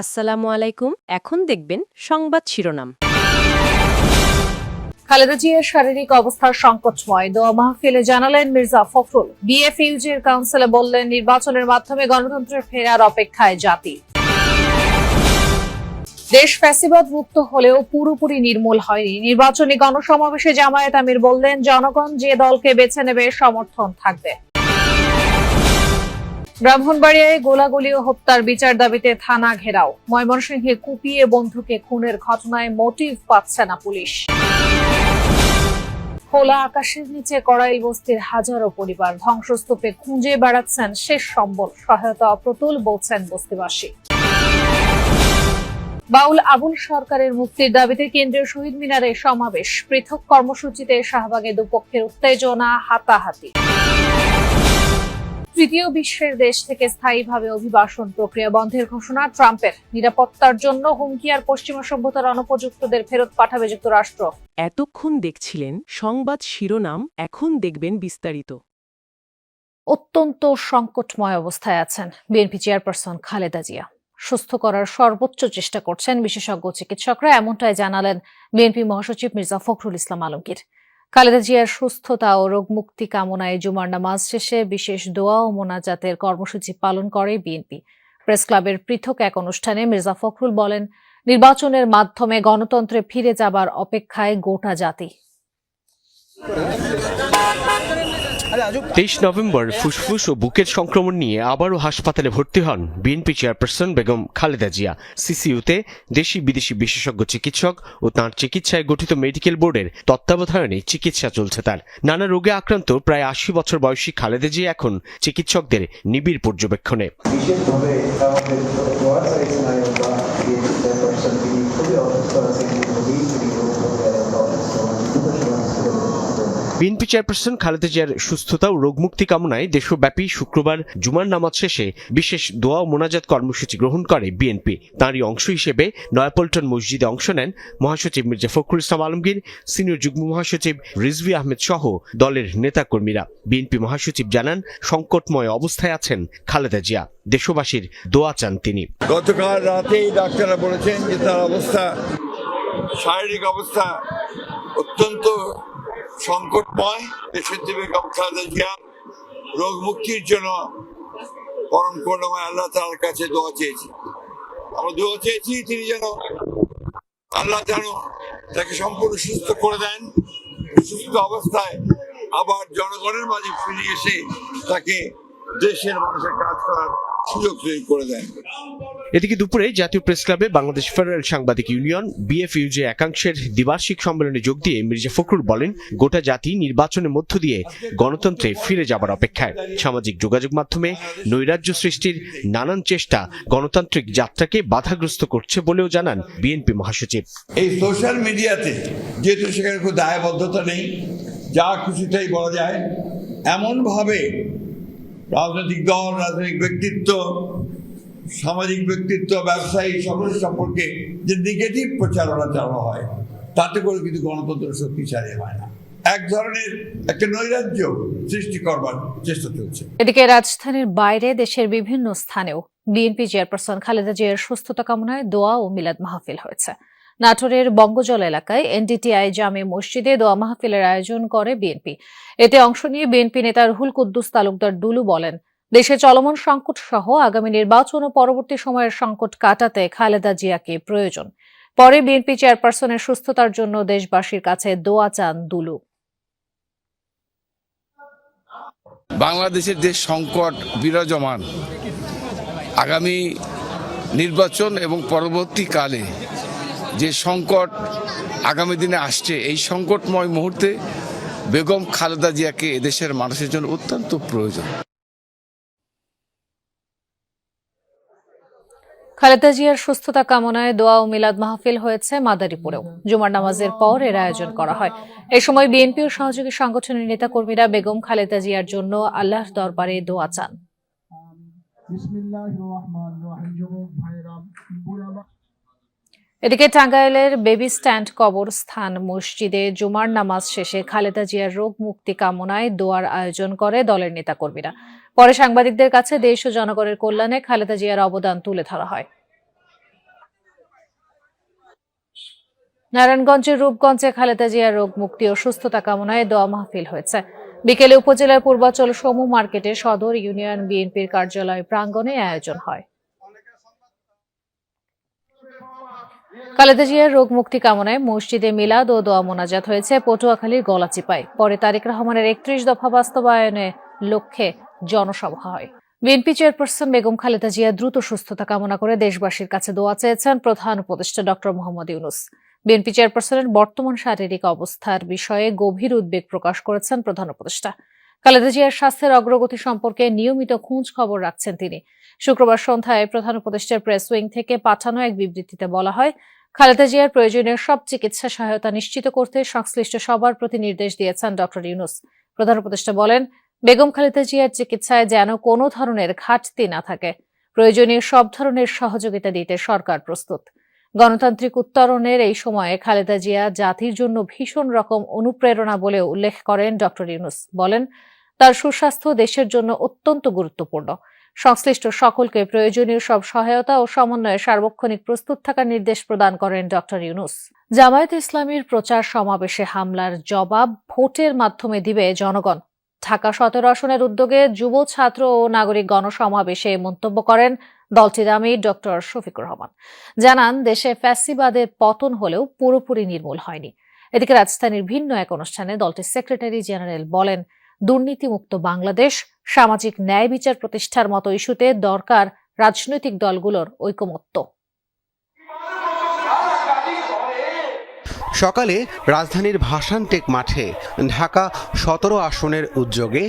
আসসালামু আলাইকুম। এখন দেখবেন সংবাদ শিরোনাম। খালেদা জিয়ার শারীরিক অবস্থার সংকটময়। দোয়া মাহফিলে জানালেন মির্জা ফখরুল। বিএফইউজির কাউন্সিলে বললেন, নির্বাচনের মাধ্যমে গণতন্ত্রের ফেরার অপেক্ষায় জাতি। দেশ ফ্যাসিবাদ মুক্ত হলেও পুরোপুরি নির্মূল হয়নি। নির্বাচনী গণসমাবেশে জামায়াত আমির বললেন, জনগণ যে দলকে বেছে নেবে সমর্থন থাকবে। ব্রাহ্মণবাড়িয়ায় গোলাগুলি ও হত্যার বিচার দাবিতে থানা ঘেরাও। ময়মনসিংহে কুপিয়ে বন্ধুকে খুনের ঘটনায় মোটিভ পাচ্ছে না পুলিশ। খোলা আকাশের নিচে কড়াইল বস্তির হাজারো পরিবার ধ্বংসস্তূপে খুঁজে বেড়াচ্ছেন শেষ সম্বল। সহায়তা অপ্রতুল বলছেন বস্তিবাসী। বাউল আবুল সরকারের মুক্তির দাবিতে কেন্দ্রীয় শহীদ মিনারে সমাবেশ। পৃথক কর্মসূচিতে শাহবাগে দুপক্ষের উত্তেজনা, হাতাহাতি। তৃতীয় বিশ্বের দেশ থেকে স্থায়ীভাবে অভিবাসন প্রক্রিয়া বন্ধের ঘোষণা ট্রাম্পের নিরাপত্তার জন্য হুমকি আর পশ্চিমা সভ্যতার অনুপযুক্তদের ফেরত পাঠাবে যুক্তরাষ্ট্র। এতক্ষণ দেখছিলেন সংবাদ শিরোনাম এখন দেখবেন বিস্তারিত। অত্যন্ত সংকটময় অবস্থায় আছেন বিএনপি চেয়ারপারসন খালেদা জিয়া। সুস্থ করার সর্বোচ্চ চেষ্টা করছেন বিশেষজ্ঞ চিকিৎসকরা এমনটাই জানালেন বিএনপি মহাসচিব মির্জা ফখরুল ইসলাম আলমগীর। খালেদা জিয়ার সুস্থতা ও রোগ মুক্তি কামনায় জুমার নামাজ শেষে বিশেষ দোয়া ও মোনাজাতের কর্মসূচি পালন করে বিএনপি। প্রেস ক্লাবের পৃথক এক অনুষ্ঠানে মির্জা ফখরুল বলেন, নির্বাচনের মাধ্যমে গণতন্ত্রে ফিরে যাবার অপেক্ষায় গোটা জাতি। তেইশ নভেম্বর ফুসফুস ও বুকের সংক্রমণ নিয়ে আবারও হাসপাতালে ভর্তি হন বিএনপি চেয়ারপারসন বেগম খালেদা জিয়া। সিসিইউতে দেশি বিদেশি বিশেষজ্ঞ চিকিৎসক ও তাঁর চিকিৎসায় গঠিত মেডিকেল বোর্ডের তত্ত্বাবধানে চিকিৎসা চলছে তার। নানা রোগে আক্রান্ত প্রায় আশি বছর বয়সী খালেদা জিয়া এখন চিকিৎসকদের নিবিড় পর্যবেক্ষণে দোয়া চাইছেন আয়োগা বিএনপি চেয়ারপারসন তিনি খুবই অসুস্থ আছেন খুবই তিনি রোগ করে অসুস্থ দ্রুত সুস্থ করবেন বিএনপি চেয়ারপারসন খালেদা জিয়ার সুস্থতা ও রোগমুক্তি কামনায় দেশব্যাপী শুক্রবার জুমার নামাজ শেষে বিশেষ দোয়া ও মোনাজাত কর্মসূচি গ্রহণ করে বিএনপি। তাঁরই অংশ হিসেবে নয়াপল্টন মসজিদে অংশ নেন মহাসচিব মির্জা ফখরুল ইসলাম আলমগীর, সিনিয়র যুগ্ম মহাসচিব রিজভি আহমেদ সহ দলের নেতাকর্মীরা। বিএনপি মহাসচিব জানান, সংকটময় অবস্থায় আছেন খালেদা জিয়া। দেশবাসীর দোয়া চান তিনি। গতকাল রাতেই ডাক্তাররা বলেছেন যে তার অবস্থা, শারীরিক অবস্থা অত্যন্ত সংকটময় দেশত্রী বেগম খালেদা জিয়া রোগ মুক্তির জন্য পরম করুণাময় আল্লাহ তালার কাছে দোয়া চেয়েছি। আমরা দোয়া চেয়েছি তিনি যেন আল্লাহ যেন তাকে সম্পূর্ণ সুস্থ করে দেন, সুস্থ অবস্থায় আবার জনগণের মাঝে ফিরে এসে তাকে দেশের মানুষের কাজ করার সুযোগ তৈরি করে দেন এদিকে দুপুরে জাতীয় প্রেস ক্লাবে বাংলাদেশ ফেডারেল সাংবাদিক ইউনিয়ন বিএফইউজে একাংশের দ্বিবার্ষিক সম্মেলনে যোগ দিয়ে মির্জা ফখরুল বলেন গোটা জাতি নির্বাচনের মধ্য দিয়ে গণতন্ত্রে ফিরে যাবার অপেক্ষায়। সামাজিক যোগাযোগ মাধ্যমে নৈরাজ্য সৃষ্টির নানান চেষ্টা গণতান্ত্রিক যাত্রাকে বাধাগ্রস্ত করছে বলেও জানান বিএনপি মহাসচিব। এই সোশ্যাল মিডিয়াতে যেহেতু সেখানে কোনো দায়বদ্ধতা নেই যা খুশি তাই বলা যায় এমনভাবে রাজনৈতিক দল, রাজনৈতিক ব্যক্তিত্ব, সামাজিক ব্যক্তিত্ব, ব্যবসায়ী সকলের সম্পর্কে যে নেগেটিভ প্রচারণা চালানো হয়, তাতে করে কিন্তু গণতন্ত্র শক্তিশালী হয় না। এক ধরনের একটা নৈরাজ্য সৃষ্টি করবার চেষ্টা চলছে। এদিকে রাজধানীর বাইরে দেশের বিভিন্ন স্থানেও বিএনপি চেয়ারপারসন খালেদা জিয়ার সুস্থতা কামনায় দোয়া ও মিলাদ মাহফিল হয়েছে। নাটোরের বঙ্গজল এলাকায় এনডিটিআই জামে মসজিদে দোয়া মাহফিলের আয়োজন করে বিএনপি। এতে অংশ নিয়ে বিএনপি নেতা রুহুল কুদ্দুস তালুকদার দুলু বলেন, দেশে চলমান সংকট সহ আগামী নির্বাচন ও পরবর্তী সময়ের সংকট কাটাতে খালেদা জিয়াকে প্রয়োজন। পরে বিএনপি চেয়ারপারসনের সুস্থতার জন্য দেশবাসীর কাছে দোয়া চান দুলু বাংলাদেশের যে সংকট বিরাজমান, আগামী নির্বাচন এবং পরবর্তীকালে যে সংকট আগামী দিনে আসছে এই সংকটময় মুহূর্তে বেগম খালেদা জিয়াকে এদেশের মানুষের জন্য অত্যন্ত প্রয়োজন। খালেদা জিয়ার সুস্থতা কামনায় দোয়া ও মিলাদ মাহফিল হয়েছে মাদারীপুরেও। জুমার নামাজের পর এর আয়োজন করা হয়। এ সময় বিএনপি ও সহযোগী সংগঠনের নেতাকর্মীরা বেগম খালেদা জিয়ার জন্য আল্লাহর দরবারে দোয়া চান। এদিকে টাঙ্গাইলের বেবি স্ট্যান্ড কবরস্থান মসজিদে জুমার নামাজ শেষে খালেদা জিয়ার রোগ মুক্তি কামনায় দোয়ার আয়োজন করে দলের নেতাকর্মীরা। পরে সাংবাদিকদের কাছে দেশ ও জনগণের কল্যাণে খালেদা জিয়ার অবদান তুলে ধরা হয়। নারায়ণগঞ্জের রূপগঞ্জে খালেদা জিয়ার রোগ মুক্তি ও সুস্থতা কামনায় দোয়া মাহফিল হয়েছে। বিকেলে উপজেলার পূর্বাচল সমু মার্কেটে সদর ইউনিয়ন বিএনপির কার্যালয় প্রাঙ্গণে আয়োজন হয়। খালেদা জিয়ার রোগ মুক্তি কামনায় মসজিদে মিলাদ ও দোয়া মোনাজাত হয়েছে পটুয়াখালীর গলাচিপায়। পরে তারেক রহমানের একত্রিশ দফা বাস্তবায়নের লক্ষ্যে জনসভা হয়। বিএনপি চেয়ারপারসন বেগম খালেদা জিয়া দ্রুত সুস্থতা কামনা করে দেশবাসীর কাছে দোয়া চেয়েছেন প্রধান উপদেষ্টা ডক্টর মোহাম্মদ ইউনুস। বিএনপি চেয়ারপারসনের বর্তমান শারীরিক অবস্থার বিষয়ে গভীর উদ্বেগ প্রকাশ করেছেন প্রধান উপদেষ্টা। খালেদা জিয়ার স্বাস্থ্যের অগ্রগতি সম্পর্কে নিয়মিত খোঁজ খবর রাখছেন তিনি। শুক্রবার সন্ধ্যায় প্রধান উপদেষ্টার প্রেস উইং থেকে পাঠানো এক বিবৃতিতে বলা হয় খালেদা জিয়ার প্রয়োজনীয় সব চিকিৎসা সহায়তা নিশ্চিত করতে সংশ্লিষ্ট সবার প্রতি নির্দেশ দিয়েছেন ডক্টর ইউনুস। প্রধান উপদেষ্টা বলেন, বেগম খালেদা জিয়ার চিকিৎসায় যেন কোনো ধরনের ঘাটতি না থাকে। প্রয়োজনীয় সব ধরনের সহযোগিতা দিতে সরকার প্রস্তুত। গণতান্ত্রিক উত্তরণের এই সময়ে খালেদা জিয়া জাতির জন্য ভীষণ রকম অনুপ্রেরণা বলে উল্লেখ করেন ডক্টর ইউনুস। বলেন, তার সুস্বাস্থ্য দেশের জন্য অত্যন্ত গুরুত্বপূর্ণ। সংশ্লিষ্ট সকলকে প্রয়োজনীয় সব সহায়তা ও সমন্বয়ে সার্বক্ষণিক প্রস্তুত থাকার নির্দেশ প্রদান করেন ডক্টর ইউনুস। জামায়াত ইসলামীর প্রচার সমাবেশে হামলার জবাব ভোটের মাধ্যমে দিবে জনগণ। ঢাকা সতেরো আসনের উদ্যোগে যুব ছাত্র ও নাগরিক গণসমাবেশে মন্তব্য করেন দলটির আমির ডক্টর শফিকুর রহমান। জানান, দেশে ফ্যাসিবাদের পতন হলেও পুরোপুরি নির্মূল হয়নি। এদিকে রাজধানীর ভিন্ন এক অনুষ্ঠানে দলটির সেক্রেটারি জেনারেল বলেন, দুর্নীতিমুক্ত বাংলাদেশ সামাজিক ন্যায় বিচার প্রতিষ্ঠার মতো ইস্যুতে দরকার রাজনৈতিক দলগুলোর ঐকমত্য। সকালে রাজধানীর ভাসানটেক মাঠে ঢাকা সতেরো আসনের উদ্যোগে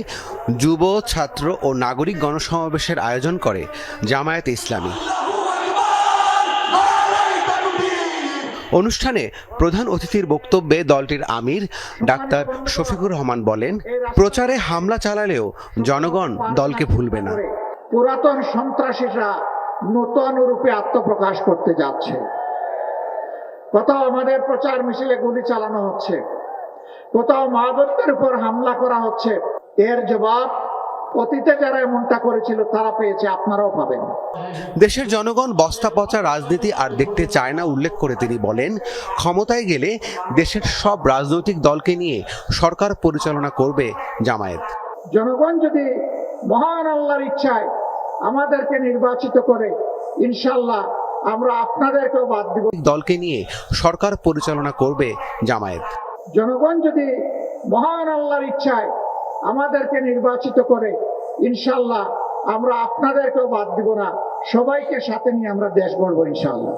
যুব, ছাত্র ও নাগরিক গণসমাবেশের আয়োজন করে জামায়াত ইসলামী। অনুষ্ঠানে প্রধান অতিথির বক্তব্যে দলটির আমির ডাক্তার শফিকুর রহমান বলেন, প্রচারে হামলা চালালেও জনগণ দলকে ভুলবে না। পুরাতন সন্ত্রাসীরা নতুন রূপে আত্মপ্রকাশ করতে যাচ্ছে। কোথাও আমাদের প্রচার মিছিলে গুলি চালানো হচ্ছে। কোথাও মাহবুবদের উপর হামলা করা হচ্ছে। এর জবাব অতীতে যারা এমনটা করেছিল তারা পেয়েছে আপনারাও পাবেন। দেশের জনগণ বস্তা পচা রাজনীতি আর দেখতে চায় না উল্লেখ করে তিনি বলেন ক্ষমতায় গেলে দেশের সব রাজনৈতিক দলকে নিয়ে সরকার পরিচালনা করবে জামায়াত। জনগণ যদি মহান আল্লাহর ইচ্ছায় আমাদেরকে নির্বাচিত করে ইনশাল্লাহ আমরা আপনাদেরকেও বাদ দিব। দলকে নিয়ে সরকার পরিচালনা করবে জামায়াত। জনগণ যদি মহান আল্লাহর ইচ্ছায় আমাদেরকে নির্বাচিত করে ইনশাল্লাহ আমরা আপনাদেরকেও বাদ দিব না। সবাইকে সাথে নিয়ে আমরা দেশ গড়ব ইনশাল্লাহ